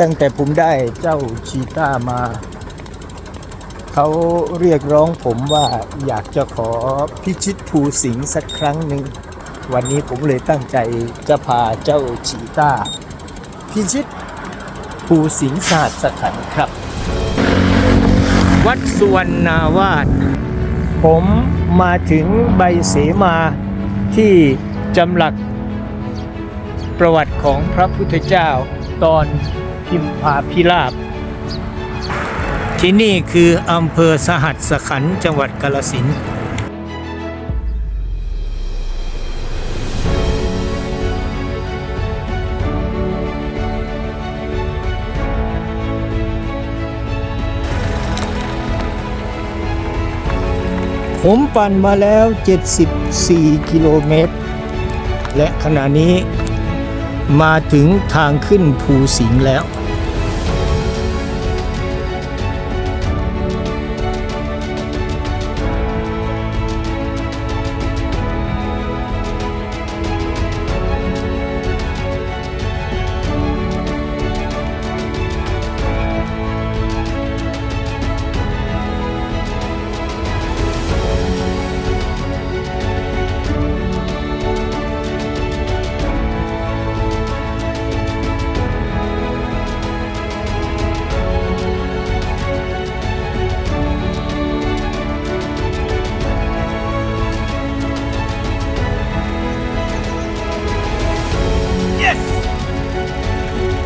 ตั้งแต่ผมได้เจ้าชีต้ามา เขาเรียกร้องผมว่าอยากจะขอพิชิตภูสิงสักครั้งหนึ่ง วันนี้ผมเลยตั้งใจจะพาเจ้าชีต้า พิชิตภูสิงศาสตร์สถานครับ วัดสุวรรณาวาสผมมาถึงใบเสมาที่จำหลักประวัติของพระพุทธเจ้าตอน พิมพาพิราบ ที่นี่คืออำเภอสหัสขันจังหวัดกาลสินผมปั่นมาแล้ว 74 กิโลเมตร และขณะนี้มาถึงทางขึ้นภูสิงห์แล้ว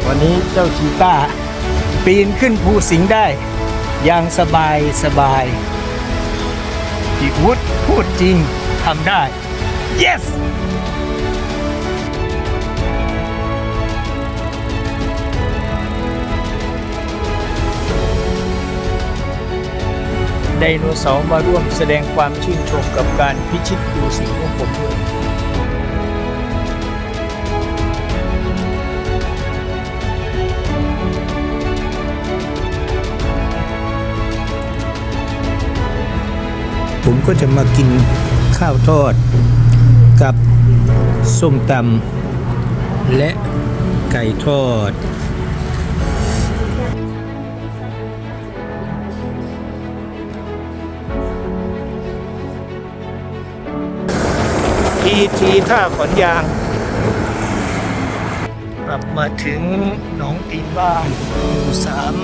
วันนี้เจ้าชีต้า ปีนขึ้นภูสิงได้ อย่างสบายสบายพี่วุฒพูดจริงทำได้ yes ไดโนเสาร์มาร่วมแสดงความชื่นชมกับการพิชิตภูสิงห์ของผมด้วย ผมก็จะมากินข้าวทอดกับส้มตำและไก่ทอด ทีทีท่าขอนยาง กลับมาถึงหนองตีนบ้านหมู่สาม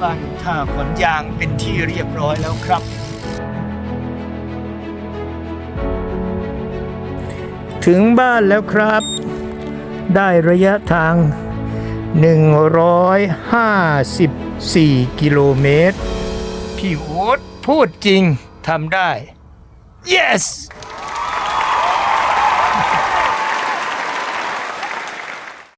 บ้านท่าขอนยางเป็นที่เรียบร้อยแล้วครับ ถึงบ้านแล้วครับ ได้ระยะทาง 154 กิโลเมตร พี่โอ๊ตพูดจริงทำได้ yes